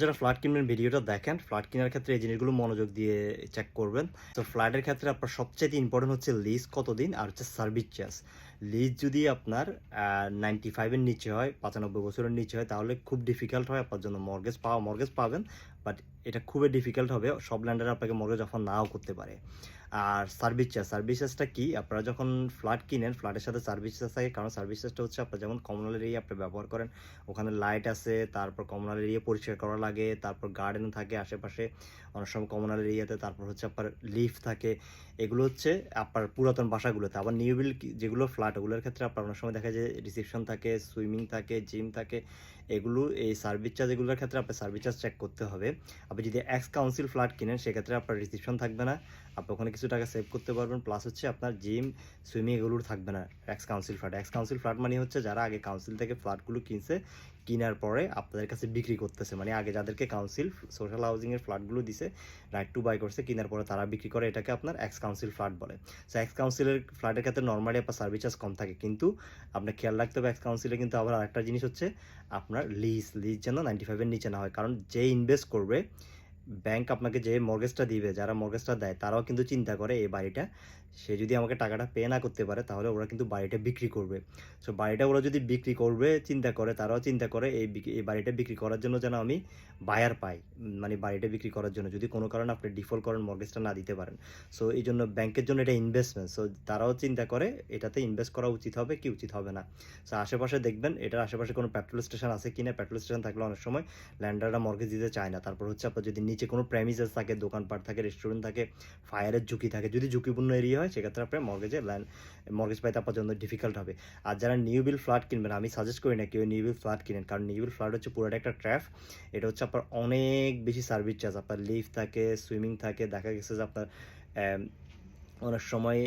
যারা ফ্ল্যাট কিনবেন ভিডিওটা দেখেন ফ্ল্যাট কেনার ক্ষেত্রে এই জিনিসগুলো মনোযোগ দিয়ে চেক করবেন। তো ফ্ল্যাটের ক্ষেত্রে আপনার সবচেয়ে ইম্পর্টেন্ট হচ্ছে লিজ কতদিন আর হচ্ছে সার্ভিস চার্জ লিজ যদি আপনার নাইনটি ফাইভের নিচে হয়, পঁচানব্বই বছরের নিচে হয়, তাহলে খুব ডিফিকাল্ট হয় আপনার জন্য মর্গেজ পাওয়া মর্গেজ পাবেন। বাট এটা খুবই ডিফিকাল্ট হবে, সব ল্যান্ডারে আপনাকে মর্গেজ অফার নাও করতে পারে। আর সার্ভিস চার্জ সার্ভিস চার্জটা কি? আপনারা যখন ফ্ল্যাট কিনেন ফ্ল্যাটের সাথে সার্ভিস চার্জ থাকে, কারণ সার্ভিস চার্জটা হচ্ছে আপনার যেমন কমনাল এরিয়া আপনি ব্যবহার করেন, ওখানে লাইট আছে, তারপর কমনাল এরিয়া পরিষ্কার করা লাগে, তারপর গার্ডেন থাকে আশেপাশে, অনেক সময় কমনাল এরিয়াতে তারপর হচ্ছে আপনার লিফ থাকে। এগুলো হচ্ছে আপনার পুরাতন বাসাগুলোতে। আবার নিউ বিল যেগুলো ফ্ল্যাট ওগুলোর ক্ষেত্রে আপনার অনেক সময় দেখা যায় রিসেপশন থাকে সুইমিং থাকে জিম থাকে, এগুলো এই সার্ভিস চার্জ এগুলোর ক্ষেত্রে আপনার সার্ভিস চার্জ চেক করতে হবে। আপনি যদি এক্স কাউন্সিল ফ্ল্যাট কিনেন, সেক্ষেত্রে আপনার রিসেপশন থাকবে না। আপনি ওখানে কিছু টাকা সেভ করতে পারবেন প্লাস হচ্ছে আপনার জিম সুইমিং এগুলোর থাকবে না ex council flat ex council flat মানে হচ্ছে যারা আগে কাউন্সিল থেকে ফ্ল্যাটগুলো কিনছে, কেনার পরে আপনাদের কাছে বিক্রি করতেছে। মানে আগে যাদেরকে কাউন্সিল সোশ্যাল হাউজিংয়ের ফ্ল্যাটগুলো দিছে রাইট টু বাই করছে, কেনার পরে তারা বিক্রি করে, এটাকে আপনার এক্স কাউন্সিল ফ্ল্যাট বলে। সো এক্স কাউন্সিলের ফ্ল্যাটের ক্ষেত্রে নর্মালি আপনার সার্ভিস চার্জ কম থাকে। কিন্তু আপনার খেয়াল রাখতে হবে কাউন্সিলে কিন্তু আবার আরেকটা জিনিস হচ্ছে, আপনার লিজ লিজ যেন নাইনটি ফাইভের নিচে না হয়। কারণ যে ইনভেস্ট করবে ব্যাংক আপনাকে যে মর্গেজটা দিবে, যারা মর্গেজটা দেয়, তারাও কিন্তু চিন্তা করে এই বাড়িটা। সে যদি আমাকে টাকাটা পে না করতে পারে, তাহলে ওরা কিন্তু বাড়িটা বিক্রি করবে। সো বাড়িটা ওরা যদি বিক্রি করবে, চিন্তা করে, তারাও চিন্তা করে এই এই বাড়িটা বিক্রি করার জন্য যেন আমি বায়ার পাই মানে বাড়িটা বিক্রি করার জন্য। যদি কোনো কারণে আপনি ডিফল্ট করেন মর্গেজটা না দিতে পারেন। সো এই জন্য ব্যাংকের জন্য এটা ইনভেস্টমেন্ট সো তারাও চিন্তা করে, এটাতে ইনভেস্ট করা উচিত হবে কি উচিত হবে না। সো আশেপাশে দেখবেন, এটার আশেপাশে কোনো পেট্রোল স্টেশন আছে কিনা? পেট্রোল স্টেশন থাকলে অনেক সময় ল্যান্ডাররা মর্গেজ দিতে চায় না। তারপর হচ্ছে আপনার যদি নিচে কোনো প্রেমিসেস থাকে, দোকানপাট থাকে রেস্টুরেন্ট থাকে ফায়ারের ঝুঁকি থাকে, যদি ঝুঁকিপূর্ণ এরিয়া হয়, সেক্ষেত্রে আপনার মর্গেজে ল্যান্ড মর্গেজ পাইতে আপনার জন্য ডিফিকাল্ট হবে। আর যারা নিউ বিল ফ্ল্যাট কিনবেন, আমি সাজেস্ট করি না কেউ নিউ বিল ফ্ল্যাট কিনেন, কারণ নিউ বিল ফ্ল্যাট হচ্ছে পুরোটা একটা ট্র্যাপ এটা হচ্ছে আপনার অনেক বেশি সার্ভিস চার্জ আপনার লিফট থাকে সুইমিং থাকে, দেখা গেছে যে আপনার অনেক সময়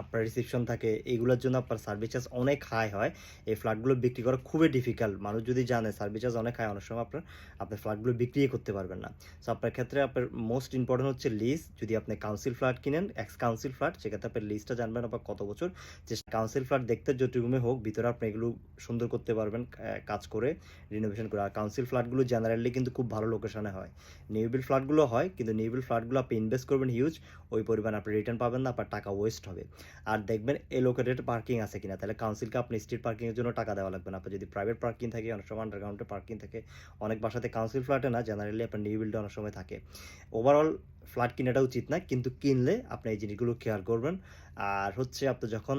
আপনার রিসেপশন থাকে এইগুলোর জন্য আপনার সার্ভিস চার্জ অনেক হাই হয়। এই ফ্ল্যাটগুলো বিক্রি করা খুবই ডিফিকাল্ট মানুষ যদি জানে সার্ভিস চার্জ অনেক হাই অনেক সময় আপনার আপনার ফ্ল্যাটগুলো বিক্রি করতে পারবেন না। সো আপনার ক্ষেত্রে আপনার মোস্ট ইম্পর্টেন্ট হচ্ছে লিজ যদি আপনি কাউন্সিল ফ্ল্যাট কিনেন এক্স কাউন্সিল ফ্ল্যাট সেক্ষেত্রে আপনার লিজটা জানবেন আপনার কত বছর। যে কাউন্সিল ফ্ল্যাট দেখতে যতটুকুমে হোক, ভিতরে আপনি এগুলো সুন্দর করতে পারবেন কাজ করে রিনোভেশন করে। আর কাউন্সিল ফ্ল্যাটগুলো জেনারেলি কিন্তু খুব ভালো লোকেশনে হয়। নিউবিল ফ্ল্যাটগুলো হয়, কিন্তু নিউবিল ফ্ল্যাটগুলো আপনি ইনভেস্ট করবেন হিউজ ওই পরিমাণ আপনি রিটার্ন পাবেন না, আপনার টাকা ওয়েস্ট হবে। আর দেখবেন এলোকেটেড পার্কিং আছে কিনা। তাহলে কাউন্সিলকে আপনি স্ট্রিট পার্কিংয়ের জন্য টাকা দেওয়া লাগবে না। যদি প্রাইভেট পার্কিং থাকে, অনেক সময় আন্ডারগ্রাউন্ডে পার্কিং থাকে, অনেক বাসাতে কাউন্সিল ফ্ল্যাটে না জেনারেলি আপনার নিউ বিল্ডে অনেক সময় থাকে। ওভারঅল ফ্ল্যাট কেনাটা উচিত না, কিন্তু কিনলে আপনি এই জিনিসগুলো খেয়াল করবেন। আর হচ্ছে আপনি যখন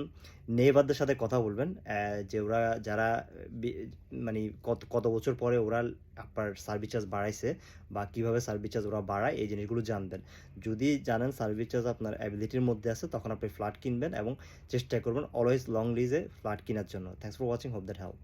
নেবারদের সাথে কথা বলবেন যে ওরা যারা মানে কত কত বছর পরে ওরা আপনার সার্ভিস চার্জ বাড়াইছে বা কীভাবে সার্ভিস চার্জ ওরা বাড়ায়, এই জিনিসগুলো জানবেন। যদি জানেন সার্ভিস চার্জ আপনার অ্যাবিলিটির মধ্যে আছে, তখন আপনি ফ্ল্যাট কিনবেন এবং চেষ্টা করবেন অলওয়েজ লং লিজে ফ্ল্যাট কেনার জন্য। Thanks for watching hope that help